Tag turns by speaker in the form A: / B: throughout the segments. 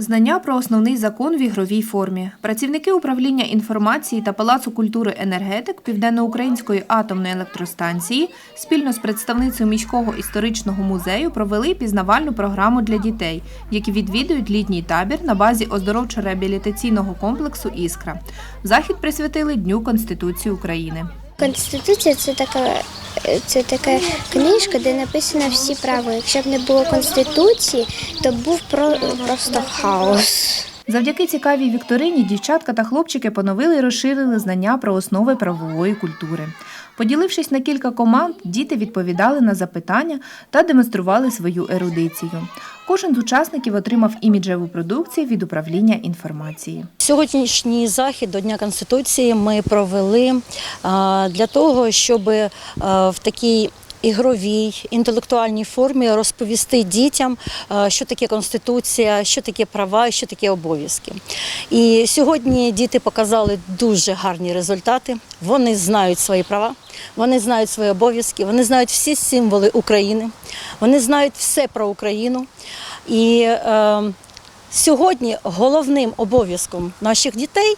A: Знання про основний закон в ігровій формі. Працівники управління інформації та Палацу культури енергетик Південноукраїнської атомної електростанції спільно з представницею міського історичного музею провели пізнавальну програму для дітей, які відвідують літній табір на базі оздоровчо-реабілітаційного комплексу Іскра. Захід присвятили Дню Конституції України.
B: Конституція це така, це така книжка, де написано всі права. Якщо б не було конституції, то був про, просто хаос.
A: Завдяки цікавій вікторині дівчатка та хлопчики поновили і розширили знання про основи правової культури. Поділившись на кілька команд, діти відповідали на запитання та демонстрували свою ерудицію. Кожен з учасників отримав іміджеву продукцію від управління інформації.
C: Сьогоднішній захід до Дня Конституції ми провели для того, щоб в такій ігровій інтелектуальній формі розповісти дітям, що таке конституція, що таке права що таке обов'язки. І сьогодні діти показали дуже гарні результати. Вони знають свої права, вони знають свої обов'язки, вони знають всі символи України, вони знають все про Україну. І е, Сьогодні головним обов'язком наших дітей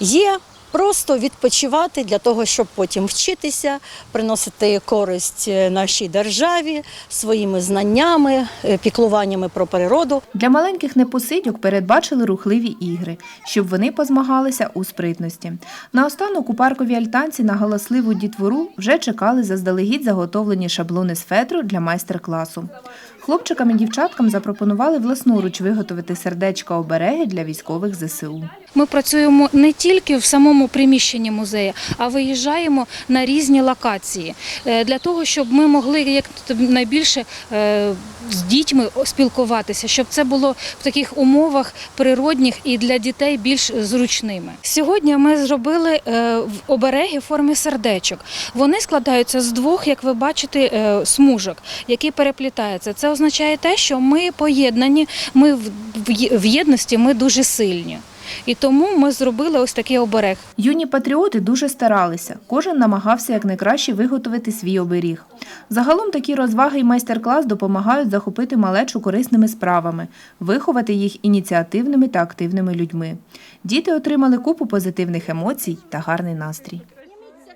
C: є просто відпочивати для того, щоб потім вчитися, приносити користь е, нашій державі своїми знаннями, е, піклуваннями про природу.
A: Для маленьких непосидьок передбачили рухливі ігри, щоб вони позмагалися у спритності. Наостанок у парковій альтанці на галасливу дітвору вже чекали заздалегідь заготовлені шаблони з фетру для майстер-класу. Хлопчикам і дівчаткам запропонували власноруч виготовити сердечка обереги для військових ЗСУ.
D: Ми працюємо не тільки в самому приміщенні музею, а виїжджаємо на різні локації е, для того, щоб ми могли як найбільше е, з дітьми спілкуватися, щоб це було в таких умовах природних і для дітей більш зручними. Сьогодні ми зробили е, обереги в формі сердечок. Вони складаються з двох, як ви бачите, смужок, які переплітаються. Це означає те, що ми поєднані, ми в єдності, ми дуже сильні. І тому ми зробили ось такий оберег.
A: Юні патріоти дуже старалися. Кожен намагався якнайкраще виготовити свій оберіг. Загалом такі розваги і майстер-клас допомагають захопити малечу корисними справами, виховати їх ініціативними та активними людьми. Діти отримали купу позитивних емоцій та гарний настрій.